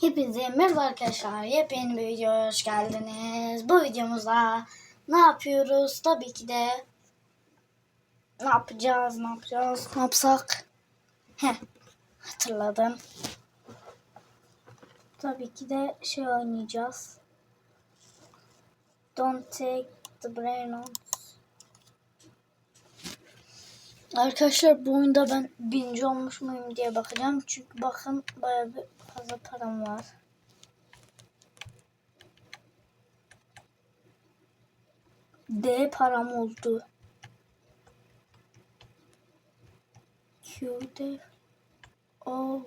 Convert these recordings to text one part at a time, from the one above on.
Hepinize merhaba arkadaşlar. Yepyeni bir videoya hoş geldiniz. Bu videomuzda ne yapıyoruz? Tabii ki de ne yapacağız? Ne yapacağız? Ne yapsak? Heh, hatırladım. Tabii ki de şey oynayacağız. Don't take the brain on. Arkadaşlar bu oyunda ben birinci olmuş muyum diye bakacağım. Çünkü bakın bayağı bir fazla param var. D param oldu. Q'de O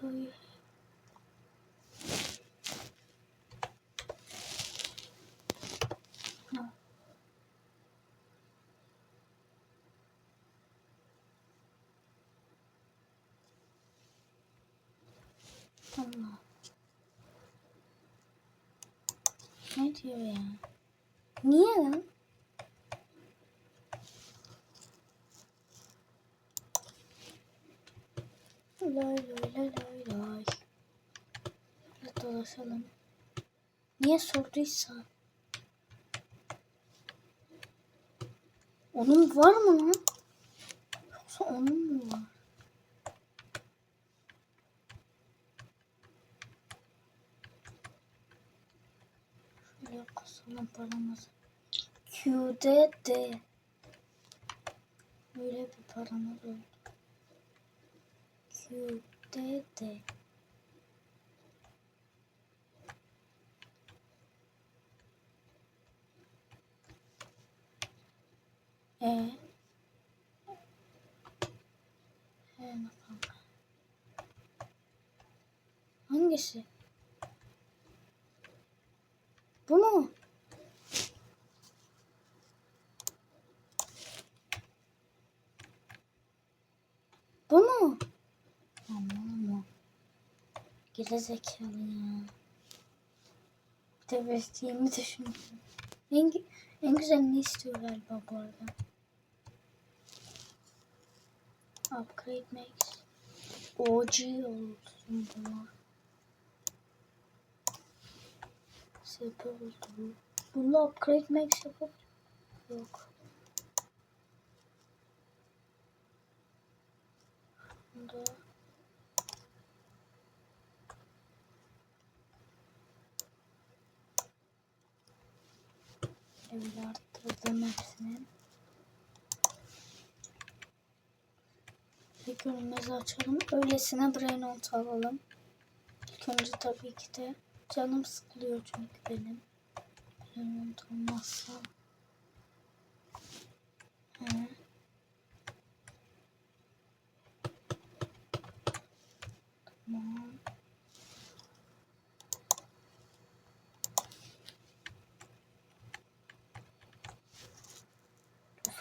Do you Ne diyor ya? Niye lan? Lay lay lay lay lay. Biraz dolaşalım. Niye sorduysa? Onun var mı lan? Yoksa onun mu var? Şöyle paramızı. Q'de D. Böyle bir paramız oldu. Q'de D. E. E bakalım. Hangisi? Bu mu? Bu mu? Aman aman. Geri zekalı ya. Tebessimi düşündüm. En, en güzel ne istiyor galiba bu arada? Upgrade Max. OG olsun bunlar. SP oldu bu. Bununla Upgrade Max yapıp yok. Bunda Evde arttırdım hepsini. İlk önümüzü açalım. Öylesine brain out alalım. İlk önce tabii ki de canım sıkılıyor çünkü benim. Brain out olmazsa. He. Tamam.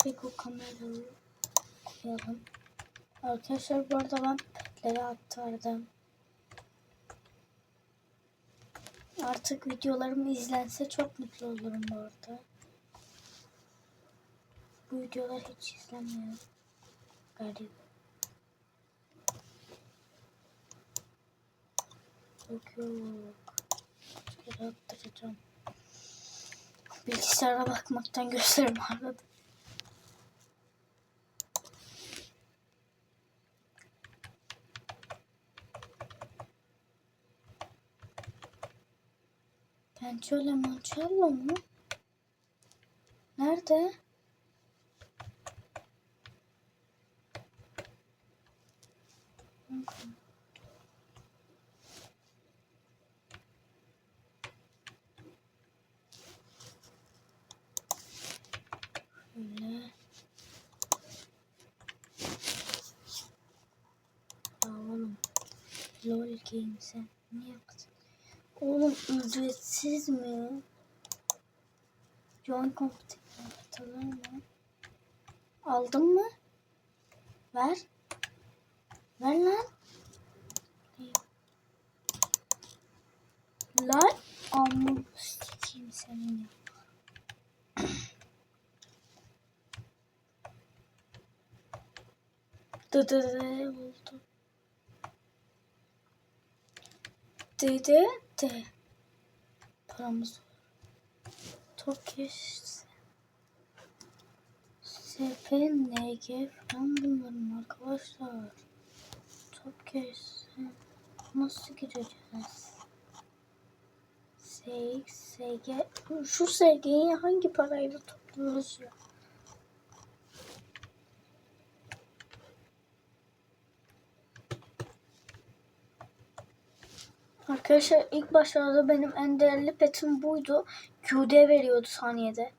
Frigo kamerayı koyalım. Arkadaşlar bu arada ben petleri aktardım. Artık videolarım izlense çok mutlu olurum bu arada. Bu videolar hiç izlenmiyor. Garip. Yok yok. Bilgisayara bakmaktan gözlerim ağrıdı. Pençöle Mançello mu? Nerede? Şöyle. Ya oğlum. LOL Games'e ne yaptın? Oğlum ücretsiz mi? Join competition tamam mı? Aldın mı? Ver. Ver lan. Lan amur sikeyim senin. Dı dı dı oldu. Dı dı. Paramız. Tokiş. SP, NG falan bunların arkadaşlar. Tokiş. Nasıl gireceğiz? SX, SG. Şu SG'yi hangi parayla topluyoruz ya? Arkadaşlar ilk başlarda benim en değerli petim buydu. QD veriyordu saniyede.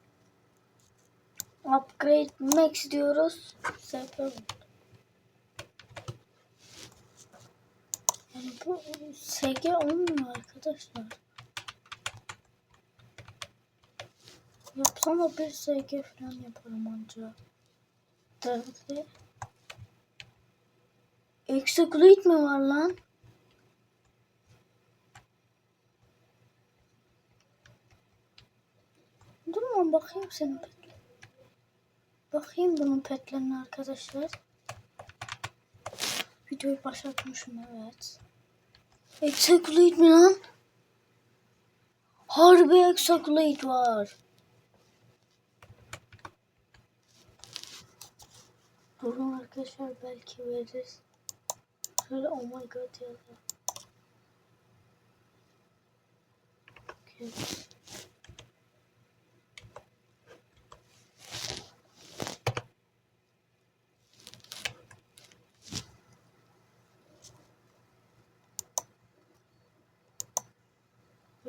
Upgrade max diyoruz. Oldu. Yani bu SG olmuyor arkadaşlar. Yapsam da bir SG falan yaparım anca. Tabii. Execute mi var lan? Bakayım senin petle. Bakayım bunun petlerine arkadaşlar. Videoyu başlatmışım evet. Execute mi lan? Harbi Execute var. Durun arkadaşlar belki veririz. Şöyle oh my god yazalım. Okay.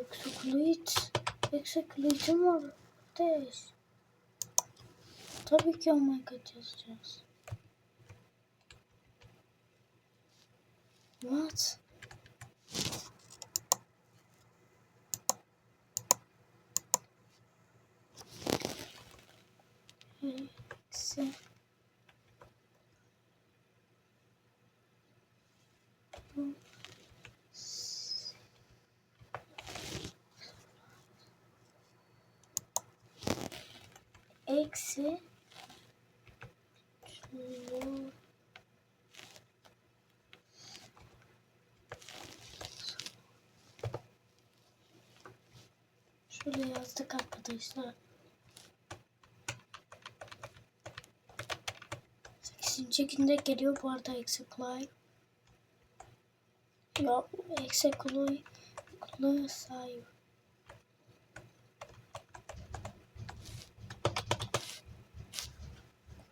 Execute. Execute'im var. Ateş. Tabii ki oh my god yazacağız. What? Eksi. Bu. Eksi. Şöyle yazdık arkadaşlar. Sekizinci günde geliyor bu arada Execute. Yok Execute. Execute sahip.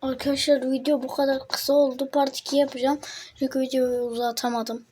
Arkadaşlar video bu kadar kısa oldu. Part 2 yapacağım. Çünkü videoyu uzatamadım.